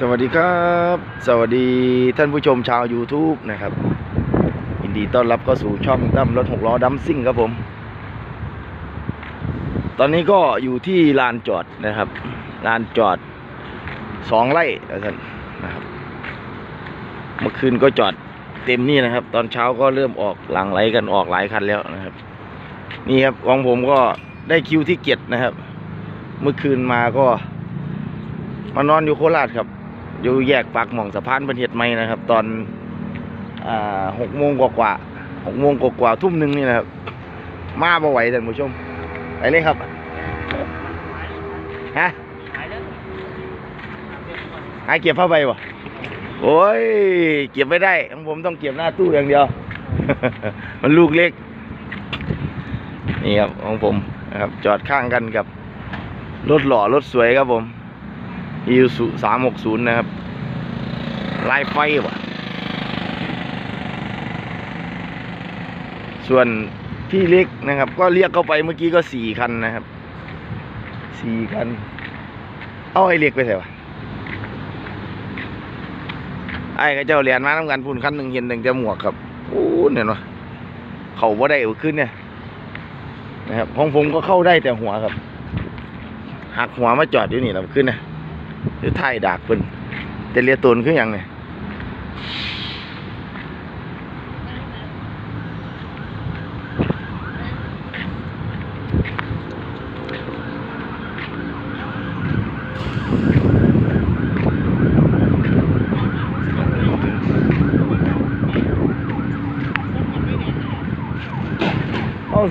สวัสดีครับ สวัสดีท่านผู้ชมชาว YouTube นะครับยินดีต้อนรับเข้าสู่ช่องตั้มรถหกล้อดัมซิ่งครับผม ตอนนี้ก็อยู่ที่ลานจอดนะครับ ลานจอดสองไร่นะท่านนะครับ เมื่อคืนก็จอดเต็มนี่นะครับ ตอนเช้าก็เริ่มออกหลังไหลกันออกหลายคันแล้วนะครับ นี่ครับของผมก็ได้คิวที่เกียรตินะครับ เมื่อคืนมาก็มานอนอยู่โคราชครับ อยู่แยกปากหม่องสะพานบันเทศใหม่นะครับ ตอนหกโมงกว่าๆหกโมงกว่าๆทุ่มหนึ่งนี่นะครับ มาบ่ไหวท่านผู้ชมไปเลยครับฮะหาเก็บผ้าใบบ่โอ้ย เก็บไม่ได้ของผมต้องเก็บหน้าตู้อย่างเดียว มันลูกเล็ก นี่ครับของผมนะครับ จอดข้างกันกับรถหล่อรถสวยครับผม อีสุสามหกศูนย์นะครับ ลายไฟว่ะส่วนพี่เล็กนะครับ ก็เรียกเข้าไปเมื่อกี้ก็สี่คันนะครับสี่คัน เอาไอ้เล็กไปใส่วะไอ้กับเจ้าเหรียญมาทำกันพุ่นคันหนึ่งเห็นหนึ่งแต่หมวกครับโอ้เนี่ยวะเขาบ่าได้ขึ้นเนี่ยนะครับของผมก็เข้าได้แต่หัวครับหักหัวมาจอดอยู่นี่แล้วขึ้นนะหรือท้ายดากเพิ่นแต่เรียตูนคืออย่างเนี่ย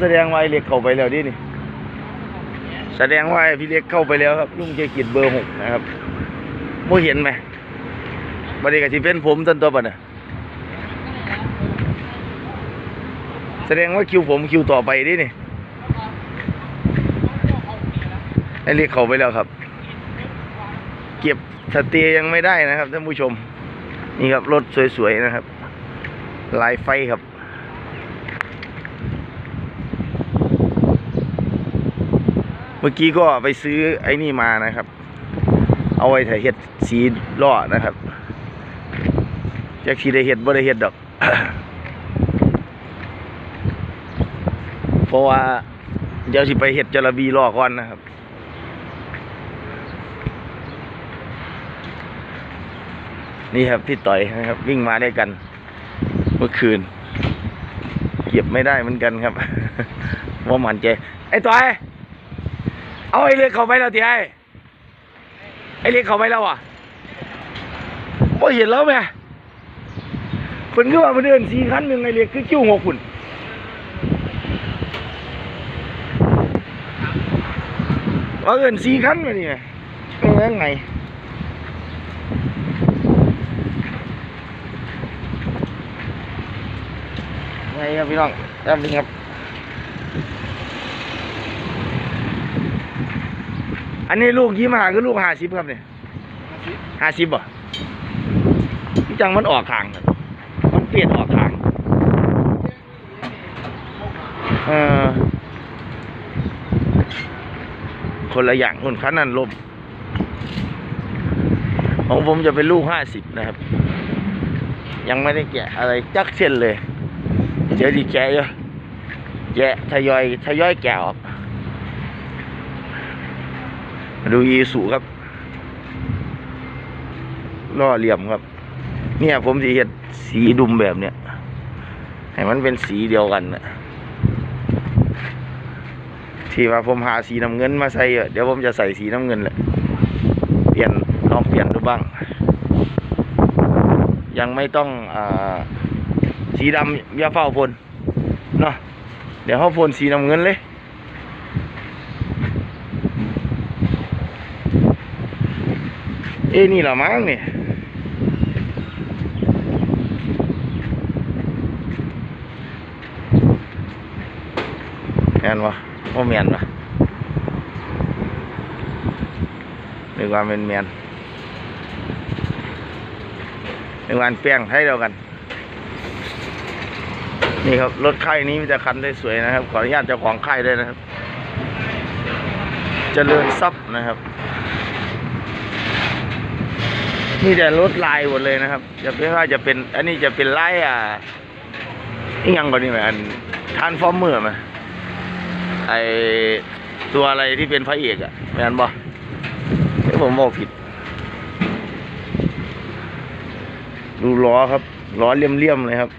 แสดงว่าไอ้เล็กเข้าไปแล้วดินี่ แสดงว่าไอ้พี่เล็กเข้าไปแล้วครับลุงเจกิจเบอร์หกนะครับโมเห็นไหมบัดนี้ก็สิเป็นผมตันตัวบัดน่ะแสดงว่าคิวผมคิวต่อไปดินี่ไอ้เล็กเข้าไปแล้วครับ เก็บสเตย์ยังไม่ได้นะครับท่านผู้ชม นี่ครับรถสวยๆนะครับ ลายไฟครับ เมื่อกี้ก็ไปซื้อไอ้นี่มานะครับ เอาไว้ถ่ายเห็ดสีล่อนะครับจากสีได้เห็ดบ่ได้เห็ดดอก เพราะว่าเดี๋ยวสิไปเห็ดจระบีล่อก่อนนะครับนี่ครับพี่ต่อยนะครับ วิ่งมาด้วยกัน เมื่อคืนเก็บไม่ได้เหมือนกันครับว่ามันใจไอ้ต่อย เอาไอ้เล็กเข้าไปแล้วทีไอ้ไอ้เล็กเข้าไปแล้วอะบ่เห็นแล้วแม่เพิ่นคือว่าเพิ่นเดินสี่คันหนึ่งไอ้เล็กคือคิ้วหกคุณว่าเอินสี่คันมานี่แม่เป็นยังไงไงครับพี่น้องแป๊บนึงครับ อันนี้ลูกยี่มาคือลูกห้าสิบครับเนี่ยห้าสิบบ่ที่จังมันออกทางครับมันเปลี่ยนออกทาง เออคนละอย่างคนคันนั้นลมของผมจะเป็นลูกห้าสิบนะครับ ยังไม่ได้แกะอะไรจักเส้นเลย เดี๋ยวดีแกะเยอะแกะทยอยทยอยแกะออก มา ดูอีสุครับล่อเหลี่ยมครับ เนี่ยผมสีเห็ดสีดุมแบบเนี้ยให้มันเป็นสีเดียวกันนะที่ว่าผมหาสีน้ำเงินมาใส่เดี๋ยวผมจะใส่สีน้ำเงินแหละเปลี่ยนลองเปลี่ยนดูบ้าง ยังไม่ต้องอสีดำยาเฝ้าพ่นเนาะเดี๋ยวเขาพ่นสีน้ำเงินเลย เอ้นี่ละมั้งเนี่ยแมนวะโอ้แมนวะนึกว่าเป็นแมนนึกว่าแป้งให้เดียวกัน นี่ครับ รถค่ายนี้มีแต่คันได้สวยนะครับ ขออนุญาตเจ้าของค่ายด้วยนะครับเจริญทรัพย์นะครับ มีแต่รถลายหมดเลยนะครับจะเป็นว่าจะเป็นอันนี้จะเป็นไล่อะนี่ยังก่อนนี่ไหมอันทานฟอร์เมอร์ไหมไอตัวอะไรที่เป็นพระเอกอะแม่นบอ้ยผมบอกผิด ดูล้อครับล้อเลี่ยมๆเลยครับ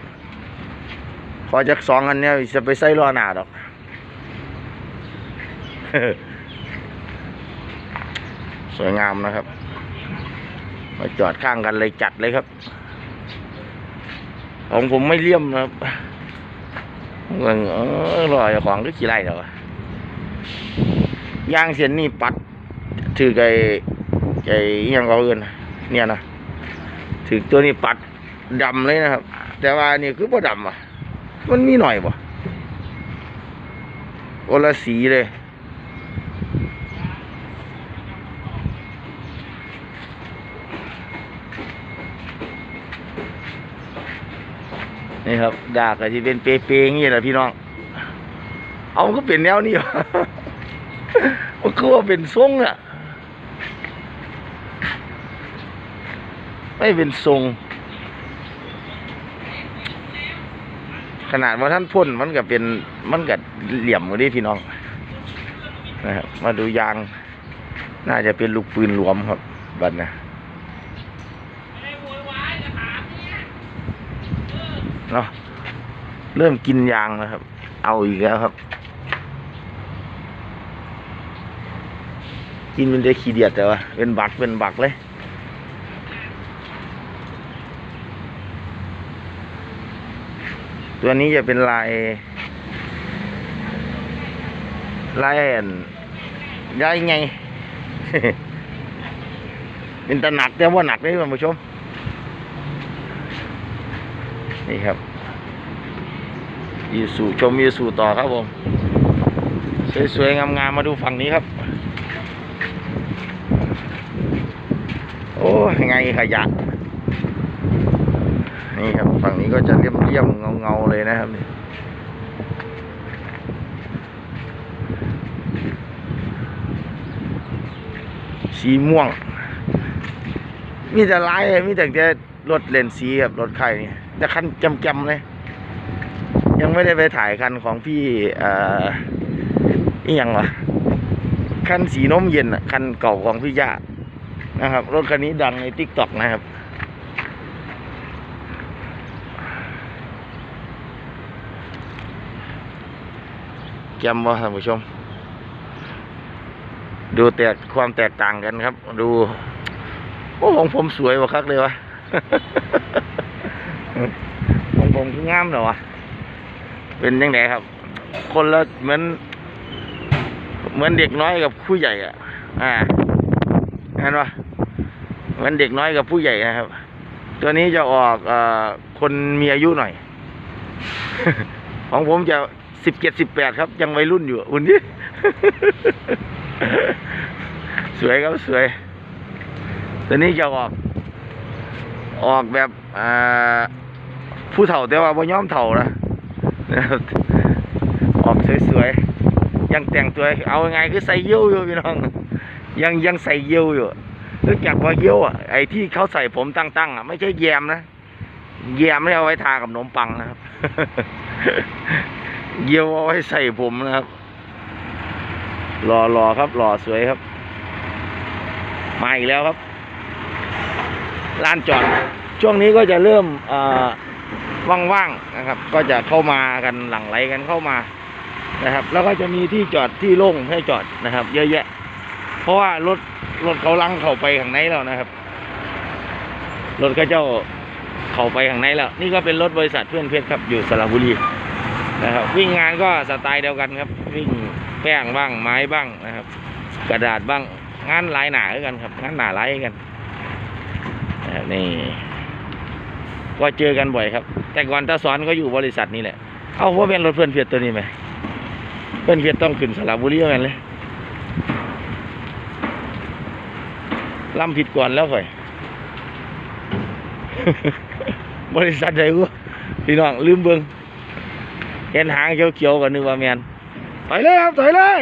ขอจากสองอันเนี้ยจะไปใส่ล้อหนาดอกสวยงามนะครับ มาจอดข้างกันเลยจัดเลยครับ ของผมไม่เลี่ยมนะครับเออเออรอเจ้าของก็ขี่ไล่แล้วอะยางเสียนนี่ปัด ถือไอ้ไอ้อิหยังเขาเอื่นเนี่ยนะถือตัวนี้ปัดดำเลยนะครับ แต่ว่านนี่คือบ่ดำอะ มันมีหน่อยบ่โอละสีเลย นี่ครับดากก็จะเป็นเปเปๆอย่างนี้แหละพี่น้อง เอามันก็เป็นแนวนี้วะมันคือว่าเป็นทรงอะไม่เป็นทรง ขนาดว่าท่านพ่นมันก็เป็นมันก็เหลี่ยมกว่านี้พี่น้องนะครับมาดูยาง น่าจะเป็นลูกปืนหลวมครับบัดนะ เนาะเริ่มกินยางแล้วครับ เอาอีกแล้วครับ กินมันได้ขี้เดียดแต่ว่าเป็นบักเป็นบักเลยตัวนี้จะเป็นลายลายอันย้ายไง เป็นตะหนักแต่ว่าหนักเลยท่านผู้ชม นี่ครับยูสูชมยูสูต่อครับผม สวยๆ งามๆ มาดูฝั่งนี้ครับ โอ้ยไงขยะ นี่ครับ ฝั่งนี้ก็จะเรียมๆ เงาๆ เลยนะครับนี่สีม่วง มีแต่ลายมีแต่จะรถเลนสีครับรถไข่เนี่ย แต่คันจำๆเลยยังไม่ได้ไปถ่ายคันของพี่เอ่อนี่ยังวะคันสีน้มเย็นอะคันเก่าของพี่ย่านะครับ รถคันนี้ดังในทิกต็อกนะครับแกมว่าท่านผู้ชม ดูแตกความแตกต่างกันครับ ดู โอ้ของผมสวยกว่าคักเลยวะ ของผมคืองามเหรอวะเป็นยังไงครับ คนละเหมือน เหมือนเด็กน้อยกับผู้ใหญ่อะ อ่าเห็นปะเหมือนเด็กน้อยกับผู้ใหญ่นะครับ ตัวนี้จะออกเอ่อคนมีอายุหน่อย ของผมจะสิบเจ็ดสิบแปดครับ ยังวัยรุ่นอยู่อุ่นนี้สวยครับสวย ตัวนี้จะออก ออกแบบอ่า ผู้เฒ่าแต่ว่าบ่ย้อมเฒ่านะออกสวยๆ ยังแต่งตัวเอาไงคือใส่เยี่ยวอยู่พี่น้อง ยังยังใส่เยี่ยวอยู่รู้จักว่าเยี่ยวอะไอ้ที่เขาใส่ผมตั้งๆอะไม่ใช่แยมนะแยมไม่เอาไว้ทากับขนมปังนะครับ เยี่ยวเอาไว้ใส่ผมนะครับรอรอครับรอสวยครับ มาอีกแล้วครับลานจอดช่วงนี้ก็จะเริ่มอ่อ ว่างๆนะครับ ก็จะเข้ามากันหลั่งไหลกันเข้ามานะครับ แล้วก็จะมีที่จอดที่โล่งให้จอดนะครับ เยอะแยะ เพราะว่ารถรถเขาลังเข้าไปข้างในแล้วนะครับรถก็เจ้าเข้าไปข้างในแล้ว นี่ก็เป็นรถบริษัทเพื่อนเพชรครับอยู่สระบุรีนะครับวิ่งงานก็สไตล์เดียวกันครับ วิ่งแป้งบ้างไม้บ้างนะครับ กระดาษบ้างงานลายหนาด้วยกันครับงานหนาลายกันนี่ะครับนี่ก็เจอกันบ่อยครับ แต่ก่อนตาสอนก็อยู่บริษัทนี้แหละ เอาว่าเป็นรถเพื่อนเพียรตัวนี้ไหมเพื่อนเพียรต้องขึ้นสระบุรีเหมือนกันเลยล่ำผิดก่อนแล้วค่อย บริษัทใดกูพี่น้องลืมเบิงเห็นหางเขียวๆก็นึกว่าแมนถอยเลยครับถอยเลย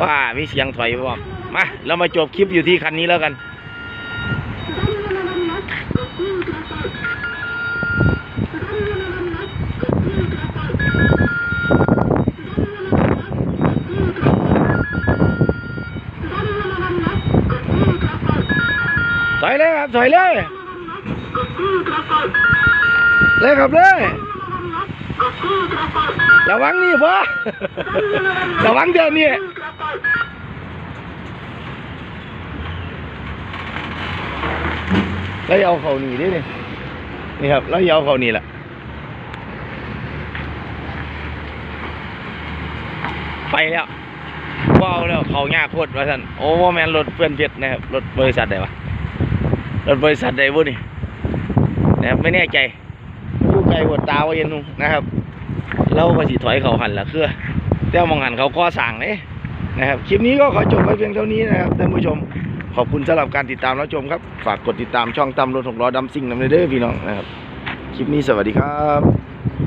ว่ามีเสียงถอยบอกมาเรามาจบคลิปอยู่ที่คันนี้แล้วกัน ถอยเลยครับถอยเลยเลยครับเลย ระวังนี่พ่อระวังเดี๋ยวนี้แล้วเอาเขาหนีดิเนี่ยนี่ครับ แล้วเอาเขาหนีแหละไปแล้วว้าวแล้วเขายาโคตรว่าท่านโอ้ว่าแมนรถเพื่อนเพชรนะครับรถบริษัทใดวะรถบริษัทใดบุนี่นะครับไม่แน่ใจอยู่ไกลหัวตาว่าเห็นนุ่งนะครับ เราก็สิถอยเขาหันละคือแต่มองหันเขาก็สั่งเลยนะครับ คลิปนี้ก็ขอจบไว้เพียงเท่านี้นะครับท่านผู้ชม ขอบคุณสำหรับการติดตามรับชมครับ ฝากกดติดตามช่องตำรถหกล้อดำซิ่งนำเด้อพี่น้องนะครับ คลิปนี้สวัสดีครับ